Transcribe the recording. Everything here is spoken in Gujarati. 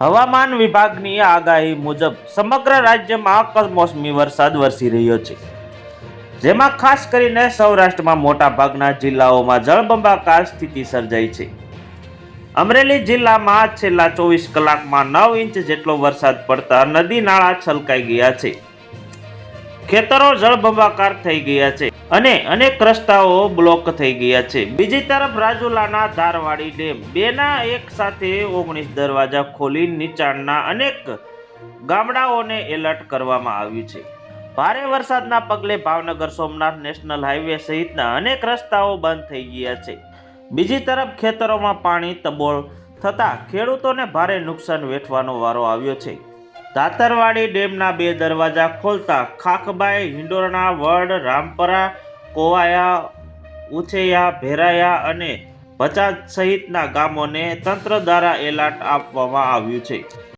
હવામાન વિભાગની આગાહી મુજબ સમગ્ર રાજ્યમાં કમોસમી વરસાદ વરસી રહ્યો છે. જેમાં ખાસ કરીને સૌરાષ્ટ્રમાં મોટાભાગના જિલ્લાઓમાં જળબંબાકાર સ્થિતિ સર્જાઈ છે. અમરેલી જિલ્લામાં છેલ્લા ચોવીસ કલાકમાં નવ ઇંચ જેટલો વરસાદ પડતા નદી નાળા છલકાઈ ગયા છે. ખેતરો જળબંબાકાર થઈ ગયા છે અને અનેક રસ્તાઓ બ્લોક થઈ ગયા છે. બીજી તરફ રાજુલાના ધારવાડી ડેમ. બેના એક સાથે ઓગણીસ દરવાજા ખોલી નીચાણના અનેક ગામડાઓને એલર્ટ કરવામાં આવ્યું છે. ભારે વરસાદના પગલે ભાવનગર સોમનાથ નેશનલ હાઈવે સહિતના અનેક રસ્તાઓ બંધ થઈ ગયા છે. બીજી તરફ ખેતરોમાં પાણી તબોળ થતાં ખેડૂતોને ભારે નુકસાન વેઠવાનો વારો આવ્યો છે. દાતરવાડી ડેમના બે દરવાજા ખોલતા ખાખબાઈ હિંડોરણા વડ, રામપરા, કોવાયા, ઉછેયા, ભેરાયા અને ભચાદ સહિતના ગામોને તંત્ર દ્વારા એલર્ટ આપવામાં આવ્યું છે.